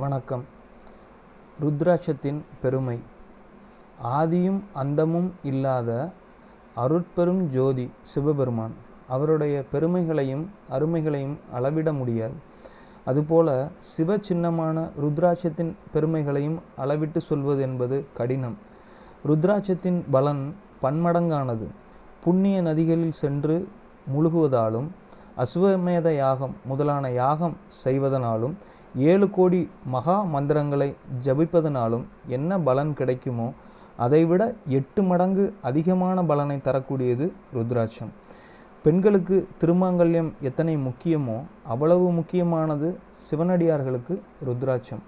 வணக்கம். ருத்ராட்சத்தின் பெருமை. ஆதியும் அந்தமும் இல்லாத அருட்பெரும் ஜோதி சிவபெருமான். அவருடைய பெருமைகளையும் அருமைகளையும் அளவிட முடியாது. அதுபோல சிவ சின்னமான ருத்ராட்சத்தின் பெருமைகளையும் அளவிட்டு சொல்வது என்பது கடினம். ருத்ராட்சத்தின் பலன் பன்மடங்கானது. புண்ணிய நதிகளில் சென்று முழுகுவதாலும் அசுவமேத யாகம் முதலான யாகம் செய்வதனாலும் ஏழு கோடி மகா மந்திரங்களை ஜபிப்பதனாலும் என்ன பலன் கிடைக்குமோ அதைவிட எட்டு மடங்கு அதிகமான பலனை தரக்கூடியது ருத்ராட்சம். பெண்களுக்கு திருமாங்கல்யம் எத்தனை முக்கியமோ அவ்வளவு முக்கியமானது சிவனடியார்களுக்கு ருத்ராட்சம்.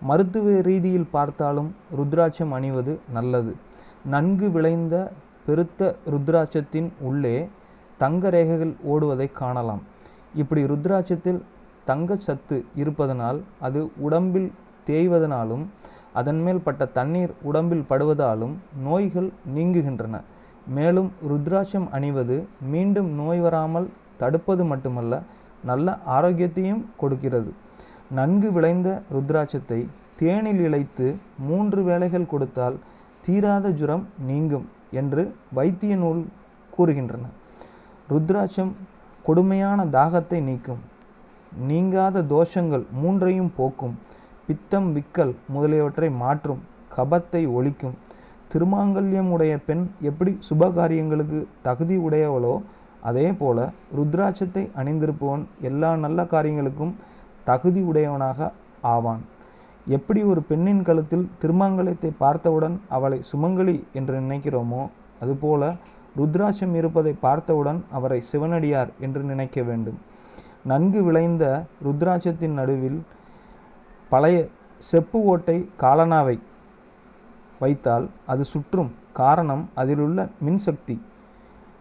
மருத்துவ ரீதியில் பார்த்தாலும் ருத்ராட்சம் அணிவது நல்லது. நன்கு விளைந்த பெருத்த ருத்ராட்சத்தின் உள்ளே தங்க ரேகைகள் ஓடுவதை காணலாம். இப்படி ருத்ராட்சத்தில் தங்கச்சத்து சத்து இருப்பதனால் அது உடம்பில் தேய்வதனாலும் அதன்மேல் பட்ட தண்ணீர் உடம்பில் படுவதாலும் நோய்கள் நீங்குகின்றன. மேலும் ருத்ராட்சம் அணிவது மீண்டும் நோய் வராமல் தடுப்பது மட்டுமல்ல நல்ல ஆரோக்கியத்தையும் கொடுக்கிறது. நன்கு விளைந்த ருத்ராட்சத்தை தேனில் இழைத்து மூன்று வேளைகள் கொடுத்தால் தீராத ஜுரம் நீங்கும் என்று வைத்திய நூல் கூறுகின்றன. ருத்ராட்சம் கொடுமையான தாகத்தை நீக்கும். நீங்காத தோஷங்கள் மூன்றையும் போக்கும். பித்தம் விக்கல் முதலியவற்றை மாற்றும். கபத்தை ஒழிக்கும். திருமாங்கல்யம் உடைய பெண் எப்படி சுபகாரியங்களுக்கு தகுதி உடையவளோ அதே போல ருத்ராட்சத்தை அணிந்திருப்பவன் எல்லா நல்ல காரியங்களுக்கும் தகுதி உடையவனாக ஆவான். எப்படி ஒரு பெண்ணின் கழுத்தில் திருமாங்கலத்தை பார்த்தவுடன் அவளை சுமங்கலி என்று நினைக்கிறோமோ அதுபோல ருத்ராட்சம் இருப்பதை பார்த்தவுடன் அவரை சிவனடியார் என்று நினைக்க வேண்டும். நன்கு விளைந்த ருத்ராட்சத்தின் நடுவில் பழைய செப்பு ஓட்டை காலனாவை வைத்தால் அது சுற்றும் காரணம் அதிலுள்ள மின்சக்தி.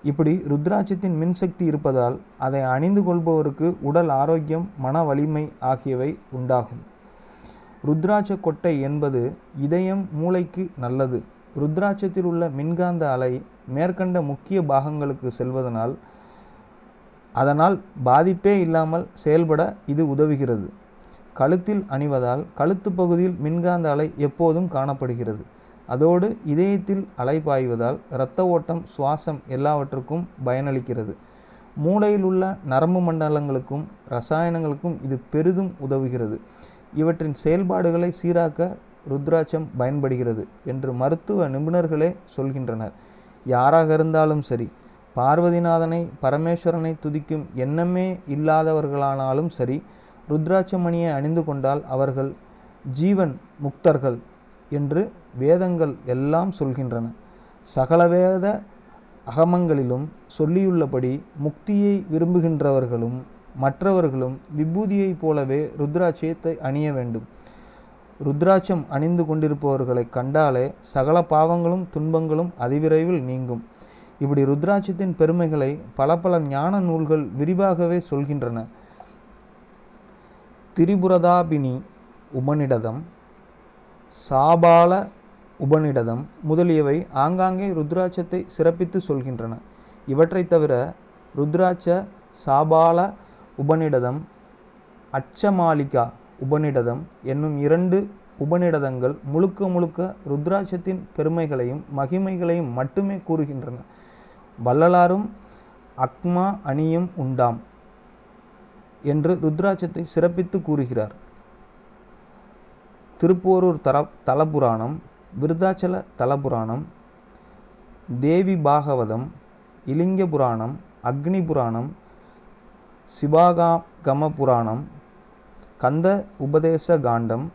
இப்படி ருத்ராட்சத்தின் மின்சக்தி இருப்பதால் அதை அணிந்து கொள்பவருக்கு உடல் ஆரோக்கியம் மன வலிமை ஆகியவை உண்டாகும். ருத்ராட்ச கொட்டை என்பது இதயம் மூளைக்கு நல்லது. ருத்ராட்சத்தில் உள்ள மின்காந்த அலை மேற்கண்ட முக்கிய பாகங்களுக்கு செல்வதனால் அதனால் பாதிப்பே இல்லாமல் செயல்பட இது உதவுகிறது. கழுத்தில் அணிவதால் கழுத்து பகுதியில் மின்காந்த அலை எப்போதும் காணப்படுகிறது. அதோடு இதயத்தில் அலை பாய்வதால் இரத்த ஓட்டம் சுவாசம் எல்லாவற்றுக்கும் பயனளிக்கிறது. மூளையில் உள்ள நரம்பு மண்டலங்களுக்கும் ரசாயனங்களுக்கும் இது பெரிதும் உதவுகிறது. இவற்றின் செயல்பாடுகளை சீராக்க ருத்ராட்சம் பயன்படுகிறது என்று மருத்துவ நிபுணர்களே சொல்கின்றனர். யாராக இருந்தாலும் சரி பார்வதிநாதனை பரமேஸ்வரனை துதிக்கும் எண்ணமே இல்லாதவர்களானாலும் சரி ருத்ராட்சமணியை அணிந்து கொண்டால் அவர்கள் ஜீவன் முக்தர்கள் என்று வேதங்கள் எல்லாம் சொல்கின்றன. சகல வேத அகமங்களிலும் சொல்லியுள்ளபடி முக்தியை விரும்புகின்றவர்களும் மற்றவர்களும் விபூதியைப் போலவே ருத்ராட்சியத்தை அணிய வேண்டும். ருத்ராட்சம் அணிந்து கொண்டிருப்பவர்களை கண்டாலே சகல பாவங்களும் துன்பங்களும் அதிவிரைவில் நீங்கும். இப்படி ருத்ராட்சத்தின் பெருமைகளை பல பல ஞான நூல்கள் விரிவாகவே சொல்கின்றன. திரிபுரதாபினி உபநிடதம் சாபால உபநிடதம் முதலியவை ஆங்காங்கே ருத்ராட்சத்தை சிறப்பித்து சொல்கின்றன. இவற்றை தவிர ருத்ராட்ச சாபால உபநிடதம் அச்சமாலிகா உபநிடதம் என்னும் இரண்டு உபநிடதங்கள் முழுக்க முழுக்க ருத்ராட்சத்தின் பெருமைகளையும் மகிமைகளையும் மட்டுமே கூறுகின்றன. வள்ளலாரும் அக்மா அணியும் உண்டாம் என்று ருத்ராட்சத்தை சிறப்பித்து கூறுகிறார். திருப்போரூர் தல தலபுராணம் விருதாச்சல தலபுராணம் தேவி பாகவதம் இலிங்க புராணம் அக்னி புராணம் சிவாகாகம புராணம் கந்த உபதேச காண்டம்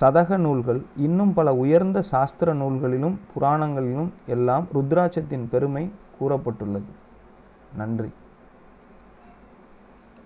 சதக நூல்கள் இன்னும் பல உயர்ந்த சாஸ்திர நூல்களிலும் புராணங்களிலும் எல்லாம் ருத்ராட்சத்தின் பெருமை கூறப்பட்டுள்ளது. நன்றி.